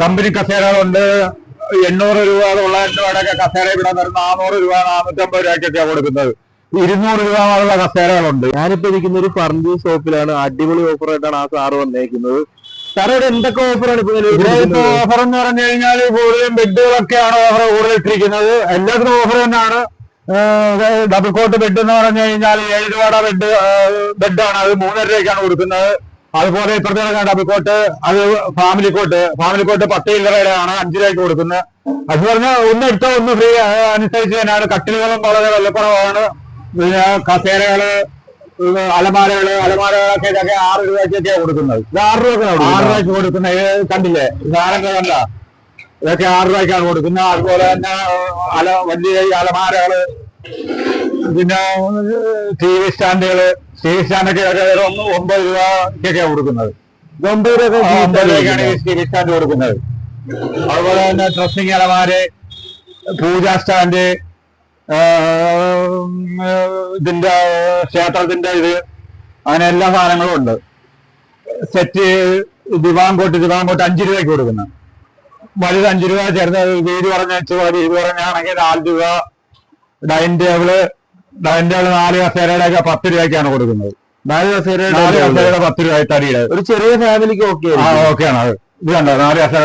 Company കസേരകളുണ്ട്. എണ്ണൂറ് രൂപ തൊള്ളായിരം രൂപയുടെയൊക്കെ കസേര ഇവിടെ വരുന്ന നാനൂറ് രൂപ നാനൂറ്റമ്പത് രൂപയ്ക്കൊക്കെയാണ് കൊടുക്കുന്നത്. ഇരുന്നൂറ് രൂപ വരെയുള്ള കസേരകളുണ്ട്. ഞാനിപ്പോ ഇരിക്കുന്ന ഒരു ഫർണിച്ചർ ഷോപ്പിലാണ് അടിപൊളി ഓഫർ ആയിട്ടാണ് ആ സാറ് വന്നേക്കുന്നത്. സാറേ ഇവിടെ എന്തൊക്കെ ഓഫറാണ് ഇപ്പൊ ഇപ്പൊ ഓഫർ എന്ന് പറഞ്ഞു കഴിഞ്ഞാൽ കൂടുതലും ബെഡുകളൊക്കെയാണ് ഓഫർ കൂടുതൽ ഇട്ടിരിക്കുന്നത്. എല്ലാത്തിനും ഓഫർ തന്നെയാണ്. ഡബിൾ കോട്ട് ബെഡ് എന്ന് പറഞ്ഞു കഴിഞ്ഞാൽ ഏഴ് രൂപയുടെ ബെഡ് ബെഡാണ് അത് മൂന്നര രൂപയ്ക്കാണ് കൊടുക്കുന്നത്. അതുപോലെ ഇപ്പുറത്തെ ഡബിൾ കോട്ട് അത് ഫാമിലി കോട്ട് ഫാമിലി കോട്ട് പത്ത് ചില്ലറയുടെ അഞ്ചു രൂപയ്ക്ക് കൊടുക്കുന്നത് അത് പറഞ്ഞാൽ ഒന്ന് എടുത്തോ ഒന്ന് ഫ്രീ അനുസരിച്ച് തന്നെയാണ്. കട്ടിലുകളും വളരെ വിലക്കുറവാണ്. പിന്നെ കസേരകൾ അലമാരകൾ അലമാരകളൊക്കെ ഇതൊക്കെ ആറ് രൂപയ്ക്കൊക്കെയാണ് കൊടുക്കുന്നത്. ഇത് ആറ് രൂപ ആറ് രൂപയ്ക്ക് കൊടുക്കുന്ന ഇത് കണ്ടില്ലേ? സാധനങ്ങൾ കണ്ട? ഇതൊക്കെ ആറ് രൂപയ്ക്കാണ് കൊടുക്കുന്നത്. അതുപോലെ തന്നെ അല വലിയ അലമാരകൾ പിന്നെ ടി വി സ്റ്റാൻഡുകൾ ടി വി സ്റ്റാൻഡൊക്കെ ഇതൊക്കെ വെറും ഒന്ന് ഒമ്പത് രൂപയ്ക്കൊക്കെയാണ് കൊടുക്കുന്നത്. ഒമ്പത് രൂപയ്ക്കാണ് ഈ കൊടുക്കുന്നത്. അതുപോലെ തന്നെ ഡ്രസ്സിംഗ് അലമാര് പൂജാ സ്റ്റാൻഡ് ഇതിന്റെ ക്ഷേത്രത്തിന്റെ ഇത് അങ്ങനെ എല്ലാ സാധനങ്ങളും ഉണ്ട്. സെറ്റ് ദിവാങ്കോട്ട് ദിവാങ്കോട്ട് അഞ്ചു അഞ്ച് രൂപയ്ക്ക് കൊടുക്കുന്നത് വലുത് അഞ്ച് രൂപ ചേർന്ന് വീട് പറഞ്ഞ വീട് പറഞ്ഞാണെങ്കിൽ നാല് രൂപ ഡൈനിങ് ടേബിൾ ടേബിൾ നാല് കസേരയുടെ ഒക്കെ പത്ത് രൂപയ്ക്കാണ് കൊടുക്കുന്നത്. നാല് കസേരയുടെ നാല് കസേരയുടെ പത്ത് രൂപ തടിയുടെ. ഒരു ചെറിയ ഫാമിലിക്ക് ഓക്കെ ആ ഓക്കെയാണ്. അത് ഇത് കണ്ടോ? നാല് കസേര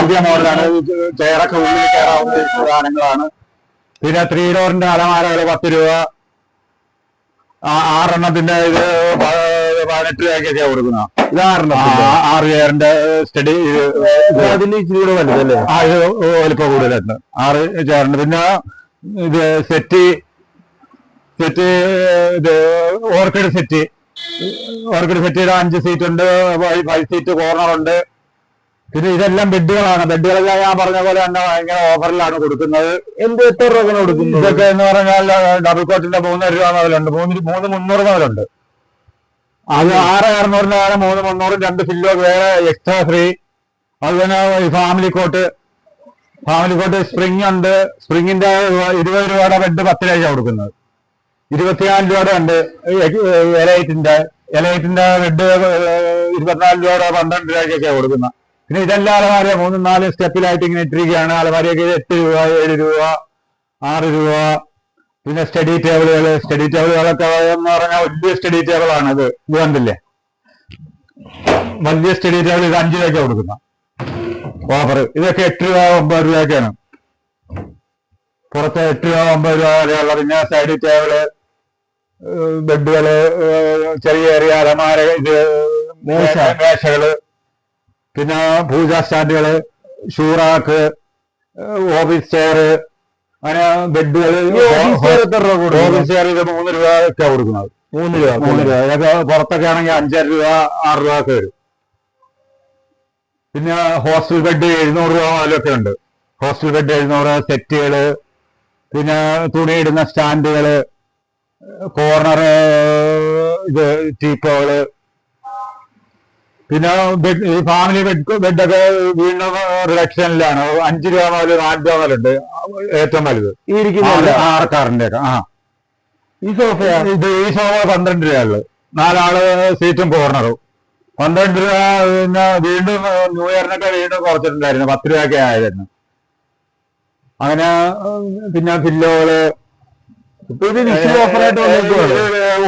പുതിയ മോഡലാണ്. ചെയറൊക്കെ ഉള്ളിൽ കയറാവുന്ന സാധനങ്ങളാണ്. പിന്നെ ത്രീ ഡോറിന്റെ അലമാരകൾ പത്ത് രൂപ. ആറെണ്ണത്തിന്റെ ഇത് പതിനെട്ട് രൂപയ്ക്കൊക്കെ കൊടുക്കുന്ന ഇതാറെണ്ണം ആറ് ചെയറിന്റെ സ്റ്റഡി അതിന് ഇച്ചിരി കൂടെ വലുതല്ലേ? ആ ഇത് വലിപ്പം കൂടുതലായിരുന്നു ആറ് ചെയറുണ്ട് പിന്നെ ഇത് സെറ്റ് സെറ്റ് ഇത് ഓർക്കിഡ് സെറ്റ്. ഓർക്കിഡ് സെറ്റ് അഞ്ച് സീറ്റ് ഉണ്ട് ഫൈവ് സീറ്റ് കോർണർ ഉണ്ട്. പിന്നെ ഇതെല്ലാം ബെഡുകളാണ്. ബെഡുകളെല്ലാം ഞാൻ പറഞ്ഞ പോലെ തന്നെ ഭയങ്കര ഓഫറിലാണ് കൊടുക്കുന്നത്. എന്ത് എത്ര രൂപ കൊടുക്കുന്നത് ഇതൊക്കെ എന്ന് പറഞ്ഞാൽ ഡബിൾ കോട്ടിന്റെ മൂന്നര രൂപ മുതലുണ്ട്. മൂന്ന് മൂന്ന് മുന്നൂറ് മുതലുണ്ട്. അത് ആറ് അറുന്നൂറിന്റെ ആണ് മൂന്ന് മുന്നൂറും രണ്ട് ഫില്ലോ വേറെ എക്സ്ട്രാ ഫ്രീ അതുപോലെ family cot family cot spring ഉണ്ട്. സ്പ്രിങ്ങിന്റെ ഇരുപത് രൂപയുടെ ബെഡ് പത്ത് രൂപ കൊടുക്കുന്നത്. ഇരുപത്തിനാല് രൂപയുടെ ഉണ്ട് എലൈറ്റിന്റെ എലൈറ്റിന്റെ റെഡ് ഇരുപത്തിനാല് രൂപയുടെ പന്ത്രണ്ട് രൂപയ്ക്കൊക്കെ കൊടുക്കുന്നത് പിന്നെ ഇതെല്ലാം അലമാര മൂന്നും നാല് സ്റ്റെപ്പിലായിട്ട് ഇങ്ങനെ ഇട്ടിരിക്കുകയാണ്. അലമാരയൊക്കെ എട്ട് രൂപ ഏഴ് രൂപ ആറ് രൂപ. പിന്നെ സ്റ്റഡി ടേബിളുകൾ സ്റ്റഡി ടേബിളുകളൊക്കെ എന്ന് പറഞ്ഞാൽ വലിയ സ്റ്റഡി ടേബിളാണ് ഇത്. ഇത് കണ്ടില്ലേ? വലിയ സ്റ്റഡി ടേബിൾ ഇത് അഞ്ച് രൂപയ്ക്ക് കൊടുക്കുന്ന. ഓഫർ ഇതൊക്കെ എട്ട് രൂപ ഒമ്പത് രൂപയൊക്കെയാണ്. പുറത്ത് എട്ട് രൂപ ഒമ്പത് രൂപ വരെയുള്ള പിന്നെ സ്റ്റഡി ടേബിൾ ബെഡുകൾ ചെറിയ ചെറിയ അലമാര ഇത് മേശ. മേശകൾ പിന്നെ പൂജാ സ്റ്റാൻഡുകൾ ഷൂറാക്ക് ഓഫീസ് ചെയർ അങ്ങനെ ബെഡുകൾ രൂപ ഓഫീസ് ചെയർ ഇത് മൂന്ന് രൂപ ഒക്കെ കൊടുക്കുന്നത്. മൂന്ന് രൂപ മൂന്ന് രൂപ. ഇതൊക്കെ പുറത്തൊക്കെ ആണെങ്കിൽ അഞ്ചര രൂപ ആറ് രൂപ ഒക്കെ വരും. പിന്നെ ഹോസ്റ്റൽ ബെഡ് എഴുന്നൂറ് രൂപ മുതലൊക്കെ ഉണ്ട്. ഹോസ്റ്റൽ ബെഡ് എഴുന്നൂറ് സെറ്റുകൾ പിന്നെ തുണിയിടുന്ന സ്റ്റാൻഡുകൾ കോർണർ ഇത് ടീപ്പോൾ പിന്നെ ഈ ഫാമിലി ബെഡ് ബെഡൊക്കെ വീണ്ടും റിഡക്ഷനിലാണ് അഞ്ച് രൂപ മുതൽ നാല് രൂപ മുതലുണ്ട് ഏറ്റവും വലുത്. ഈ ഇരിക്കുന്നില്ല ആർക്കാറിന്റെ ഒക്കെ ആ. ഈ സോഫയാ ഇത് ഈ സോഫ പന്ത്രണ്ട് രൂപയുള്ളു നാലാൾ സീറ്റും കോർണറും പന്ത്രണ്ട് രൂപ പിന്നെ വീണ്ടും ന്യൂ ഇയറിനൊക്കെ വീണ്ടും കുറച്ചിട്ടുണ്ടായിരുന്നു. പത്ത് രൂപയൊക്കെ ആയിരുന്നു. അങ്ങനെ പിന്നെ പില്ലോകൾ ഇപ്പൊ ഇത് വിഷു ഓഫറായിട്ട് വന്നേക്കുവാണ്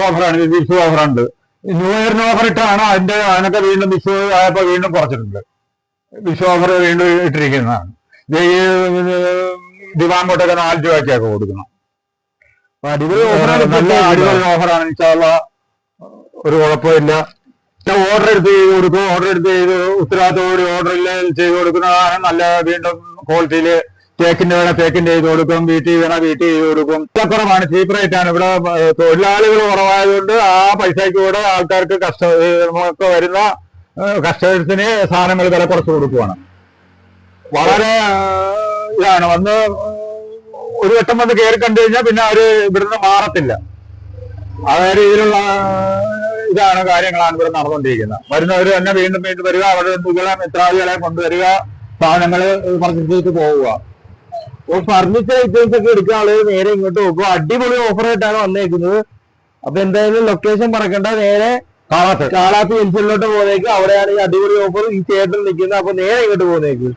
ഓഫറാണ് വിഷു ഓഫറുണ്ട്. ന്യൂ ഇയറിന് ഓഫർ ഇട്ടാണ് അതിന്റെ അതിനൊക്കെ വീണ്ടും വിഷു ആയപ്പോ വീണ്ടും കുറച്ചിട്ടുണ്ട്. വിഷു ഓഫർ വീണ്ടും ഇട്ടിരിക്കുന്നതാണ്. ഇത് ഈ ദിവാൻ കോട്ടൊക്കെ നാല് രൂപയ്ക്കൊക്കെ കൊടുക്കണം. അടിപൊളി ഓഫറാണ് നല്ല അടിപൊളി ഓഫറാണ്. ഇൻഷാള്ള ഒരു കുഴപ്പമില്ല. ഓർഡർ എടുത്ത് ചെയ്ത് കൊടുക്കും. ഓർഡർ എടുത്ത് ചെയ്ത് ഓർഡർ ഓർഡറിൽ ചെയ്ത് കൊടുക്കുന്നതാണ്. നല്ല വീണ്ടും ക്വാളിറ്റിയിൽ തേക്കിന്റെ വേണ തേക്കിന്റെ ചെയ്ത് കൊടുക്കും വീട്ടിൽ വേണ വീട്ടിൽ ചെയ്ത് കൊടുക്കും. വില കുറവാണ് ചീപ്പ് റേറ്റ് ആണ് ഇവിടെ തൊഴിലാളികൾ കുറവായതുകൊണ്ട് ആ പൈസയ്ക്ക് കൂടെ ആൾക്കാർക്ക് കസ്റ്റ വരുന്ന കസ്റ്റമേഴ്സിന് സാധനങ്ങൾ വില കുറച്ച് കൊടുക്കുവാണ്. വളരെ ഇതാണ്. വന്ന് ഒരു വട്ടം വന്ന് കയറി കണ്ടു കഴിഞ്ഞാൽ പിന്നെ അവർ ഇവിടുന്ന് മാറത്തില്ല. അതേ രീതിയിലുള്ള ഇതാണ് കാര്യങ്ങളാണ് ഇവിടെ നടന്നുകൊണ്ടിരിക്കുന്നത്. വരുന്നവർ തന്നെ വീണ്ടും വീണ്ടും വരിക അവരുടെ ബന്ധുക്കളെ മിത്രാദികളെ കൊണ്ടുവരിക സാധനങ്ങൾ പർച്ചേസ് പോവുക. ഫർണിച്ചർ ഐറ്റംസ് ഒക്കെ എടുക്കുന്ന ആൾ നേരെ ഇങ്ങോട്ട് നോക്കും. അടിപൊളി ഓഫർ ആയിട്ടാണ് വന്നേക്കുന്നത്. അപ്പൊ എന്തായാലും ലൊക്കേഷൻ പറക്കണ്ട നേരെ കാളാത്ത്. കാളാത്ത് ജംഗ്ഷനിലോട്ട് പോകുന്നേക്ക് അവിടെയാണ് ഈ അടിപൊളി ഓഫർ ഈ ചേട്ടൻ നിൽക്കുന്നത്. അപ്പൊ നേരെ ഇങ്ങോട്ട് പോകുന്നേക്ക്